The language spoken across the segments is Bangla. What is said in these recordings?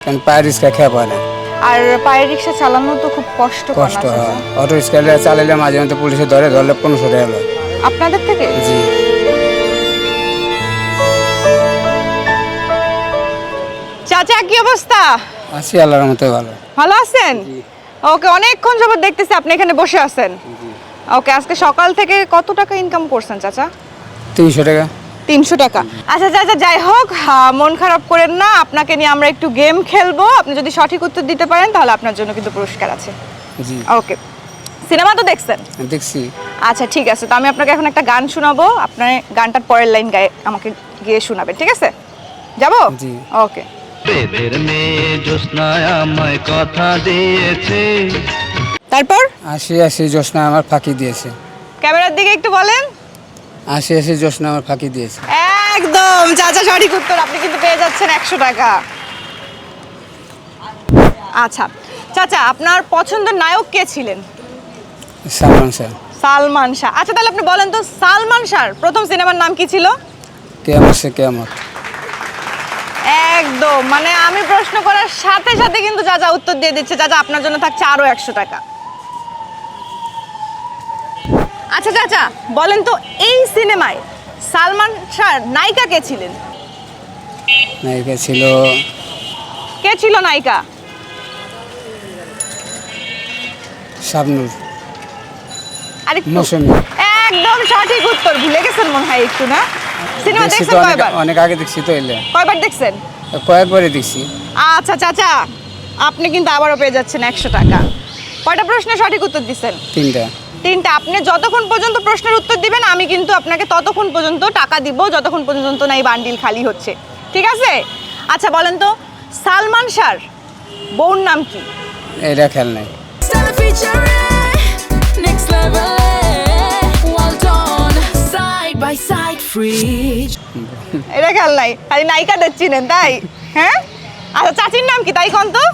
কারণ পায়ের রিক্সা খেয়ে পায় না। আর পায়ের রিক্সা চালানো তো খুব কষ্ট কষ্ট হয়। অটো রিক্সা চালাইলে মাঝে মধ্যে পুলিশে ধরে ধরলে পনেরোশো টাকা লয়। আপনাদের থেকে? জি। চাচা কি অবস্থা? আছি আল্লাহর মতো ভালো। ভালো আছেন? ওকে অনেকক্ষণ যাবত দেখতেছি আপনি এখানে বসে আছেন। ওকে আজকে সকাল থেকে কত টাকা ইনকাম করছেন চাচা? তিনশো টাকা। তিনশো টাকা। আচ্ছা চাচা যাই হোক হ্যাঁ, মন খারাপ করেন না আপনাকে নিয়ে আমরা একটু গেম খেলব। আপনি যদি সঠিক উত্তর দিতে পারেন তাহলে আপনার জন্য কিন্তু পুরস্কার আছে। জি। ওকে। সিনেমা তো দেখছেন? দেখছি। আচ্ছা ঠিক আছে। তো আমি আপনাকে এখন একটা গান শোনাবো। আপনার গানটার পরের লাইন গায়ে আমাকে গিয়ে শোনাবেন ঠিক আছে? যাব? জি। ওকে। মেয়ে আমায় কথা দিয়েছে। তারপর? আসি আসি জ্যোৎস্না আমার ফাঁকি দিয়েছে। ক্যামেরার দিকে একটু বলেন। আশি আশি জ্যোৎস্না আমার ফাঁকি দিয়েছে। একদম! চাচা সঠিক উত্তর। আপনি কিন্তু পেয়ে যাচ্ছেন একশো টাকা। আচ্ছা চাচা আপনার পছন্দের নায়ক কে ছিলেন? সালমান শাহ। সালমান শাহ। আচ্ছা তাহলে আপনি বলেন তো সালমান শাহর প্রথম সিনেমার নাম কি ছিল? কেমন সে কেমন একদম! মানে আমি প্রশ্ন করার সাথে সাথে কিন্তু চাচা উত্তর দিয়ে দিচ্ছে। চাচা আপনার জন্য থাকছে আরও একশো টাকা। আচ্ছা চাচা বলেন তো এই সিনেমায় সালমান শাহর নায়িকা কে ছিলেন? নায়িকা ছিল কে ছিল নায়িকা? শাবনুর। আর মৌসুমী একদম সঠিক উত্তর ভুলে গেছেন মনে হয় একটু না? সিনেমা দেখছেন কয়বার? অনেক আগে দেখছি তো এলে। কয়বার দেখছেন? কয়েকবারই দেখছি। আচ্ছা চাচা আপনি কিন্তু আবারও পেয়ে যাচ্ছেন একশো টাকা। কয়টা প্রশ্নের সঠিক উত্তর দিচ্ছেন? তিনটা। তিনটা। আপনি যতক্ষণ পর্যন্ত প্রশ্নের উত্তর দিবেন আমি কিন্তু আপনাকে ততক্ষণ পর্যন্ত টাকা দিব যতক্ষণ পর্যন্ত না এই বান্ডিল খালি হচ্ছে। ঠিক আছে? আচ্ছা বলেন তো সালমান শাহর বউর নাম কি? এটা খেল নাই. এটা খেল নাই। খালি নায়িকাদের চিনেন তাই? হ্যাঁ? আচ্ছা চাচির নাম কি? তাই কোন তো?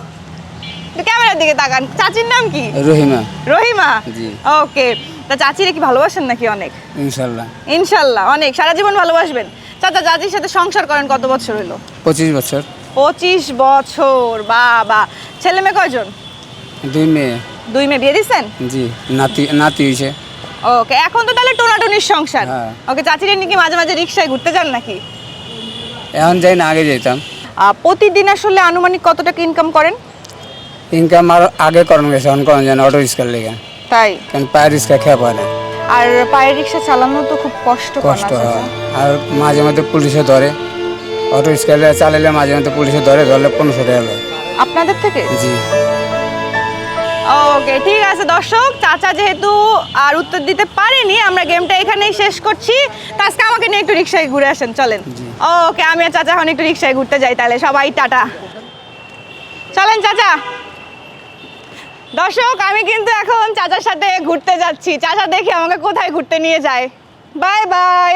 ক্যামেরার দিকে তাকান। চাচির নাম কি? রহিমা। রহিমা? জি। ওকে। তা চাচিরে কি ভালোবাসেন নাকি অনেক? ইনশাল্লাহ। ইনশাল্লাহ অনেক। সারা জীবন ভালোবাসবেন? চাচা চাচির সাথে সংসার করেন কত বছর হলো পঁচিশ বছর। পঁচিশ বছর বাবা। ছেলে মেয়ে কয়জন? দুই মেয়ে। দুই মেয়ে। বিয়ে দিচ্ছেন জি নাতি নাতি হয়েছে ওকে এখন তো তাহলে টোনাটুনির সংসার। হ্যাঁ। ওকে চাচিরে নাকি মাঝে মাঝে রিক্সায় ঘুরতে যান নাকি? এখন যাই না আগে যেতাম প্রতিদিন আসলে আনুমানিক কত টাকা ইনকাম করেন? ইনকাম আর আগে করানো গেছে এখন করানো যায় না অটো রিক্সার লেগে। তাই? কারণ পায়ের রিক্সা খেয়ে পায় না। আর পায়ের রিক্সা চালানো তো খুব কষ্ট কষ্ট হয়। আর মাঝে মধ্যে পুলিশে ধরে। অটো রিক্সা চালাইলে মাঝে মধ্যে পুলিশে ধরে ধরলে পনেরোশো টাকা আপনাদের থেকে? জি। ওকে ঠিক আছে দর্শক চাচা যেহেতু আর উত্তর দিতে পারেনি আমরা গেমটা এখানেই শেষ করছি। তা আজকে আমাকে নিয়ে একটু রিক্সায় ঘুরে আসেন চলেন। ওকে আমি আর চাচা এখন একটু রিক্সায় ঘুরতে যাই তাহলে সবাই টাটা। চলেন চাচা। দর্শক, আমি কিন্তু এখন চাচার সাথে ঘুরতে যাচ্ছি। চাচা দেখি আমাকে কোথায় ঘুরতে নিয়ে যায়। Bye bye.